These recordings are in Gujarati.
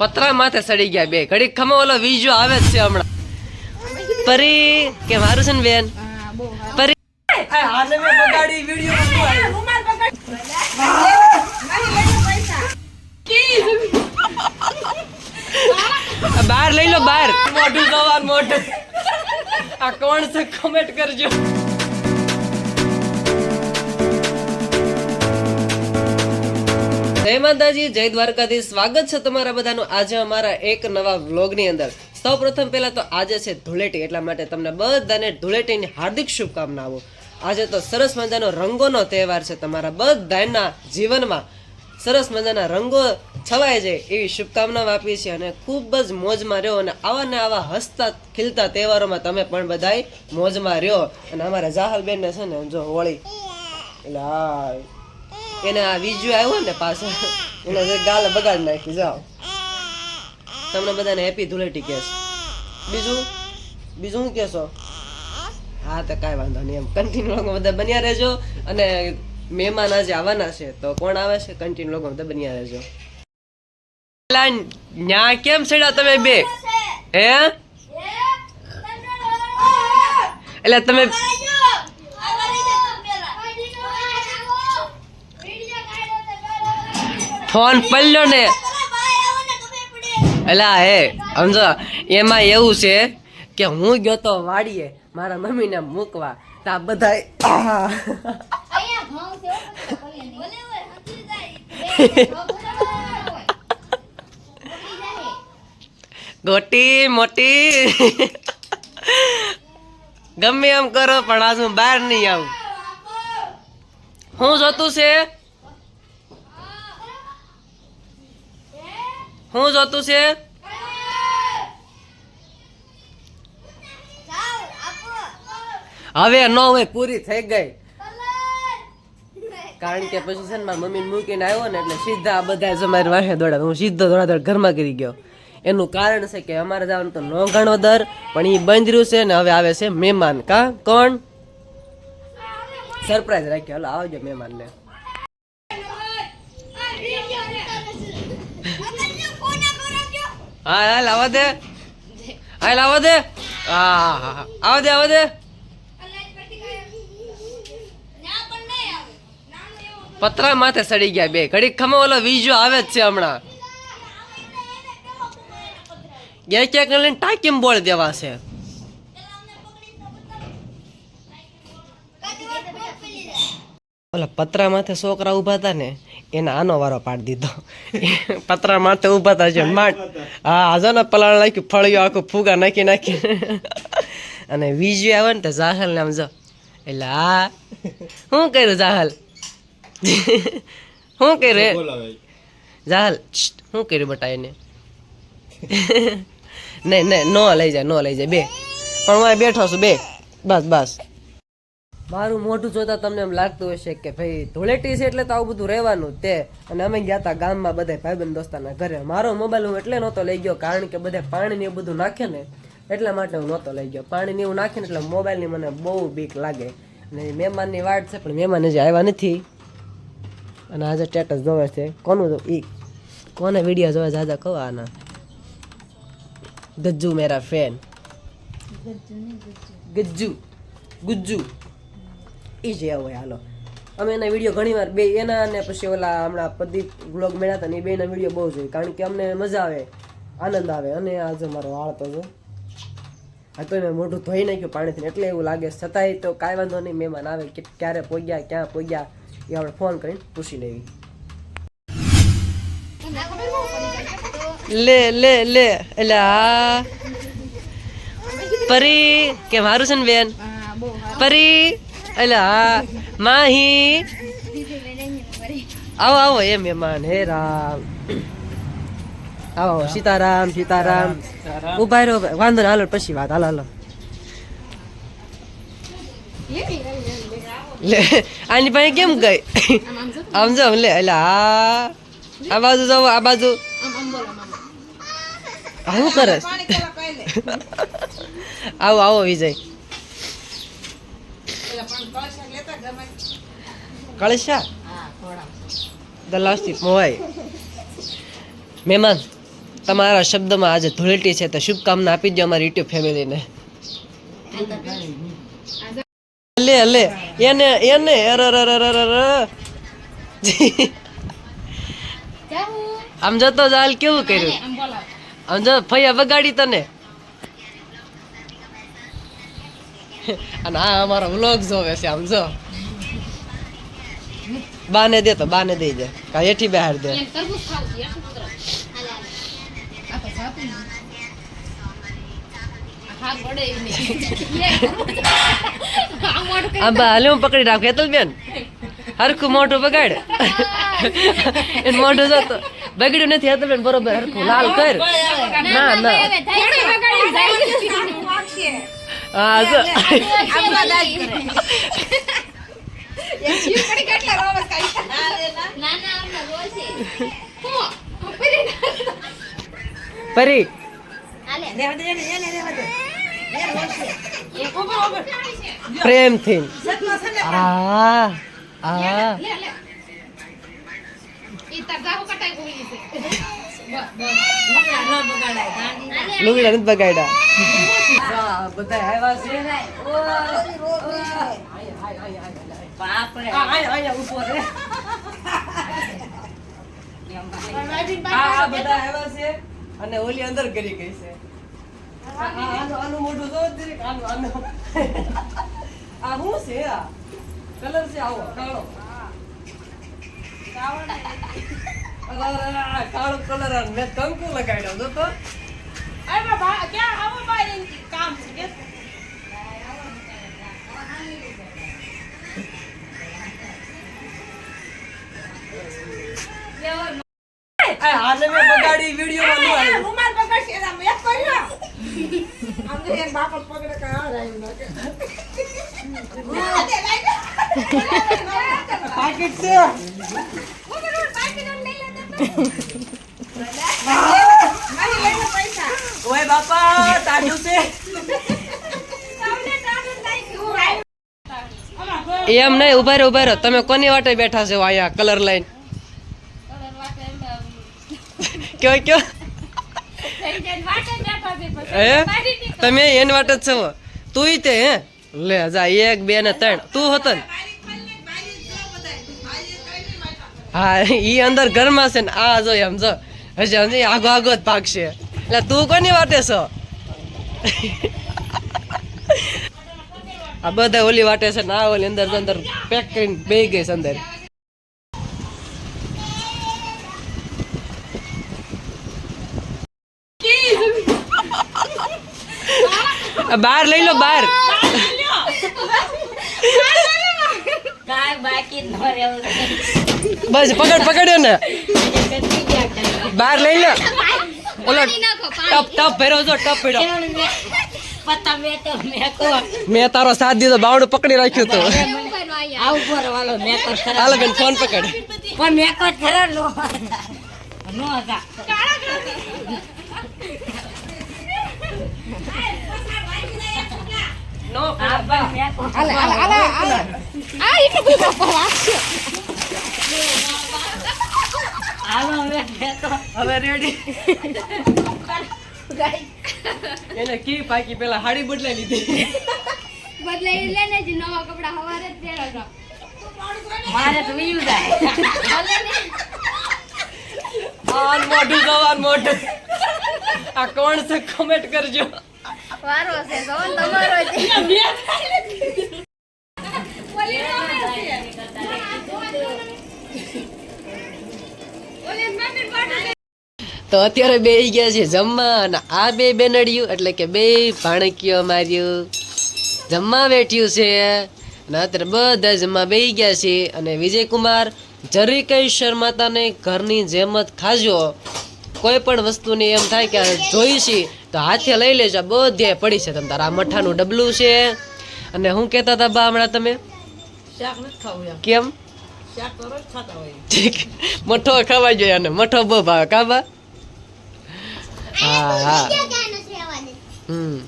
પતરા માથે સડી ગયા બે. ઘડીક ખમો ઓલો વિજો આવે જ છે હમણાં. પરી કે મારું છે ને બેન? પરી આને મેં બગાડી વિડિયો બહાર લઈ લો બહાર. મોઢું સવાર મોઢું. આ કોણ છે? કમેન્ટ કરજો. જય માતાજી, જય દ્વારકાધી સ્વાગત છે તમારા બધાનું આજે અમારા એક નવા વ્લોગની અંદર. સૌ પ્રથમ પહેલા તો આજે છે ધૂળેટી, એટલા માટે તમને બધાને ધૂળેટીની હાર્દિક શુભકામનાઓ. આજે તો સરસ મજાનો રંગોનો તહેવાર છે તમારા બધાના જીવનમાં. સરસ મજાના રંગો છવાય જાય એવી શુભકામનાઓ આપીએ છીએ અને ખૂબ જ મોજમાં રહ્યો અને આવા ને આવા હસતા ખીલતા તહેવારોમાં તમે પણ બધાય મોજમાં રહ્યો. અને અમારા જાહલબેનને છે ને જો હોળી, એટલે હા એને આ વિજુ આવ્યો ને પાછળ એને જે ગાલ બગાડ નાખી જાઓ. તમને બધાને હેપી ધૂળેટી કહેશ. બીજું? બીજું શું કહેશો? હા તો કાંઈ વાંધો નહીં એમ. કન્ટિન્યુ લોકો બધા બન્યા રહેજો અને મહેમાન આજે આવવાના છે તો કોણ આવે છે? કન્ટિન્યુ લોકો બધા બન્યા રહેજો. પેલા ન્યા કેમ છેડા તમે બે? હે? એટલે તમે ફોન પડ્યો ને. એલા હે, સમજો, એમાં એવું છે કે હું ગયો તો વાડીએ મારા મમ્મીને મૂકવા. તો બધા ગોટી મોટી. ગમે એમ કરો, પણ આજ હું બહાર નહીં આવું. હું જોતું છે હું જોતું છે? હવે ન હોય, પૂરી થઈ ગઈ. કારણ કે પછી છે ને મારી મમ્મીને મૂકીને આવ્યો ને એટલે સીધા બધા જ અમારી વાહે દોડા હું સીધો દોડ ઘરમાં કરી ગયો. એનું કારણ છે કે અમારે જવાનું તો નો ઘણો દર, પણ એ બંધ રહ્યું છે ને હવે આવે છે મહેમાન. કા? કોણ? સરપ્રાઈઝ રાખ્યો. હાલો, આવજો મહેમાનને. હા હાલ આવવા દે. હાલ આવવા દે. હા હા હા દે આવવા દે. પતરા માથે સડી ગયા બે. ઘડીક ખમો ઓલો વીજો આવે જ છે હમણાં. ક્યાંક ક્યાંક લઈને ટાંકીમ બોળ દેવા છે. ઓલા પતરા માથે છોકરા ઊભા હતા ને. એને આનો વારો પાડી દીધો. પતરા માટે ઊભા હતા છે. માંડ હા આજો ને પલાળ નાખ્યું ફળિયું આખું ફૂગા નાખી નાખી. અને વીજળી આવે ને તો જાહલ ને આમ જો. એટલે હા શું કર્યું જાહલ? શું કર્યું? જાહલ શું કર્યું બટા એને? નહીં નહીં નો લઈ જાય નો લઈ જાય. બે. પણ હું બેઠો છું બે. બસ બસ. મારું મોઢું જોતા તમને એમ લાગતું હશે કે ભાઈ ધૂળેટી છે એટલે તો આવું બધું રહેવાનું તે. અને અમે ગયા હતા ગામમાં બધા ભાઈબંધ દોસ્તાના ઘરે. મારો મોબાઈલ હું એટલે નહોતો લઈ ગયો કારણ કે બધે પાણી ને એવું બધું નાખે ને એટલા માટે હું નહોતો લઈ ગયો. પાણી ને એવું નાખે ને એટલે મોબાઈલની મને બહુ બીક લાગે. અને મહેમાનની વાટ છે પણ મહેમાન હજી આવ્યા નથી. અને આજે સ્ટેટસ જોવે છે. કોનું ઈ કોને વીડિયો જોવે આજે કહો આના? ગજ્જુ મેરા ફેન ગજ્જુ. ગુજ્જુ. એ જે હોય હાલો. અમે એના વીડિયો ઘણીવાર બે એના અને પછી ઓલા હમણાં પ્રદીપ વ્લોગ મળ્યા હતા ને એ બેના વીડિયો બહુ જોઈ કારણ કે અમને મજા આવે આનંદ આવે. અને આજે મારો વાળ તો જો. હા તો મેં મોઢું ધોઈ નાખ્યું પાણીથી એટલે એવું લાગે. છતાંય તો કાંઈ વાંધો નહીં મહેમાન આવે. કે ક્યારે પોગ્યા ક્યાં પોગ્યા એ આપણે ફોન કરીને પૂછી લેવી. લે લે લે. એટલે પરી કે મારું છે ને બેન? પરી. એટલે હા માહી. આવો આવો એ મહેમાન હે રામ. આવો આવો સીતારામ સીતારામ. ઊભા રહો વાંધો ને હાલો પછી વાત હાલો હાલો. લે આની પાસે કેમ ગઈ? આમ જો લે એટલે હા આ બાજુ જાવ આ બાજુ. આવું શું કરે આવો આવો વિજય. કળશા દલાસથી મોવાય મહેમાન તમારા શબ્દમાં આજે ધૂળેટી છે તો શુભકામના આપી દો અમારી યુટ્યુબ ફેમિલીને લે લે એને એને. આમ જતો જાલ કેવું કર્યું? આમ જો ફૈયા બગાડી તને. અને આ અમારો વ્લોગ જોવે છે આમ જો. બાને દે તો બાને દઈ દે. કા એઠી બહાર દે. આ બા હાલે હું પકડી રાખ. હેતલ બેન હરખું મોઢું બગાડ. એન મોઢું જતો બગડ્યું નથી હેતલ બેન બરોબર હરખું લાલ કર. ના ના હા જો. પરી. પ્રેમથી. આ આ. લુગડા નથી બગાડ્યા. બધા આવ્યા છે. અને ઓલી અંદર કરી ગઈ છે. આ- આ- આનું આનું મોઢું જો જરીક, આનું આનું આ શું છે આ? કલર છે આવો કાળો. કાળો કલર મેં કંકુ લગાડ્યો તો આ આને મેં બગાડી વિડીયોમાં ન આવ્યું. પાકીટ છે. ઓય બાપા ટાઢું છે. એમ નહીં ઊભા રહો ઊભા રહો. તમે કોની વાટે બેઠા છો અહીંયા કલર લાઈન કયો કયો? હે? તમે એની વાટે જ છો. તું તે હે? લે જા એક બે ને ત્રણ. તું હતો ને. હા ઈ અંદર ઘરમાં છે ને આ જો એમ જો. હજી હજી આગો આગો જ ભાગશે. એટલે તું કોની વાટે છો? આ બધા ઓલી વાટે છે ને આ ઓલી અંદર અંદર પેક કરીને બે ગઈ છે અંદર. આ બહાર લઈ લો બાર બસ પકડ પકડ્યો ને. બહાર લઈ લો. ઓલો ટપ ટપ ભેરો છો ટપ ભેરો. મેં તારો સાથ દીધો બાવડું પકડી રાખ્યું તું. હાલો બેન ફોન પકડ. નો હવે રેડી એને કી પાકી પેલા હાડી બદલાઈ લીધી. બદલાઈ લે ને જે નવા કપડા હવારે જ પહેરો આન મોઢું જવાન મોઢું. આ કોણ છે? કમેન્ટ કરજો. વારો છે તો તમારો છે તો અત્યારે બે ગયા છે જમવા અને આ બે બેનડિયું, એટલે કે બે ભાણકીઓ માર્યું. જમવા બેઠ્યું છે અને અત્યારે બધા જમવા બે ગયા છે અને વિજયકુમાર જરી કઈ શર્માતાને ઘરની જેમ જ ખાજો. કોઈ પણ વસ્તુની એમ થાય કે જોઈ છે તો હાથે લઈ લેજો બધે પડી છે તમ તારા. આ મઠાનું ડબલું છે. અને હું કહેતા હતા બા હમણાં તમે? કેમ? મઠો ખાવા જોઈએ અને મઠો બહુ ભાવે. કા બા? હા હા. હમ.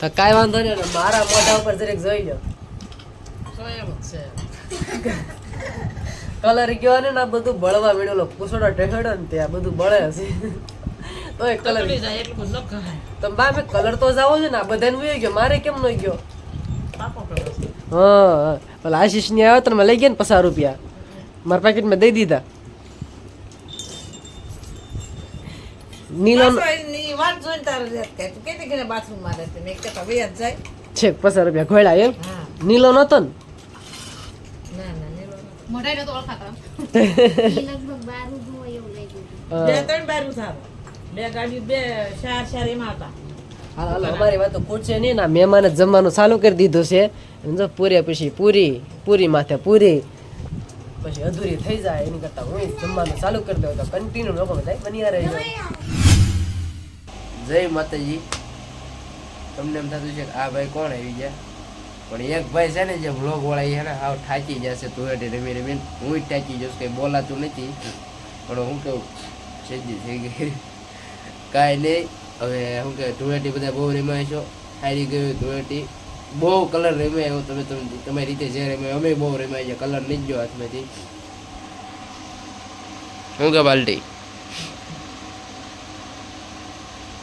તો કાંઈ વાંધો નહીં મારા મોઢા ઉપર જરીક જોઈ લો કલર ગયો ને આ બધું બળવા મેળવેલો પૂછડો ટેહડો ને ત્યાં બધું બળે છે. ઓય કલર કલર જાય એટલું બધું ન કહાય. તમે બા મેં કલર તો જાવો છે ને બધાને વયો ગયો. મારે કેમ ન ગયો? પાકો હા હા. પેલા આશીષની આવ્યો તો લઈ ગયા ને પચાસ રૂપિયા. મારા પેકેટમાં દઈ દીધા. નીલો વાત જોઈને તારે યાદ થાય. તું કેતી કે મેં કીધું હવે યાદ જાય. છે પચાસ રૂપિયા ખોયડા એમ? હા. નીલો નતો ને? ના, ના, નીલો મોઢાઈ નતો ઓળખાતા. લગભગ બારું હોય એવું લાગ્યું બે ત્રણ બારું સારું. બે ગાડી, બે ચાર ચાર એમાં હતા. અમારી વાત તો ખૂટશે નહીં. ના, મહેમાને જમવાનું ચાલુ કરી દીધું છે. પૂરે પછી પૂરી પૂરી માથે પૂરી. પછી અધૂરી થઈ જાય, એની કરતાં હું જમવાનું ચાલુ કરી દઉં. તો કન્ટિન્યુ લોકો બધા બની જાય જય માતાજી. તમને એમ થતું છે કે આ ભાઈ કોણ આવી ગયા? પણ એક ભાઈ છે ને જે વ્લોગ વાળા છે ને આવ થાકી જશે ધૂળેટી રમી રમીને. હું જ થાકી જઈશ કંઈ બોલાતું નથી. પણ હું કેવું સેજી થઈ ગઈ કાંઈ નહીં. હવે શું કે ધૂળેટી બધા બહુ રમાય હારી ગયું ધૂળેટી. બહુ કલર રમ્યા એવું તમે તમે, તમારી રીતે જે રમ્યા અમે બહુ રમ્યા છે. કલર નહીં જો હાથમાંથી. શું કે બાલટી?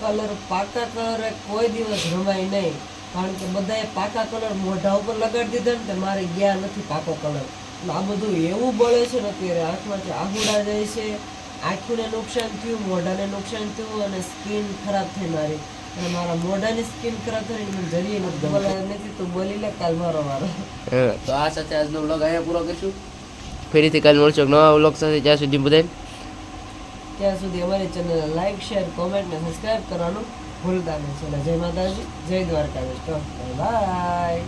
કલર પાકા કલર કોઈ દિવસ રમાય નહીં. કારણ કે બધાએ પાકા કલર મોઢા ઉપર લગાડી દીધા ને તે મારે ગયા નથી પાકો કલર. આ બધું એવું બળે છે ને અત્યારે હાથમાંથી આહુડા જાય છે. આંખોને નુકસાન થયું મોઢાને નુકસાન થયું અને સ્કિન ખરાબ થઈ મારી અને મારા મોઢાની સ્કિન ખરાબ થઈ મને જરીએ નથી બોલાય નથી તો બોલી લે કાલ મારો મારો તો આ સાથે આજનો વ્લોગ અહીંયા પૂરો કરીશું. ફરીથી કાલ મળશું નવા વ્લોગ સાથે. જ્યાં સુધી બધાય ત્યાં સુધી અમારી ચેનલ લાઈક શેર કોમેન્ટ ને સબસ્ક્રાઇબ કરવાનું ભૂલતા નહીં. ચલો જય માતાજી જય દ્વારકાધીશ. બાય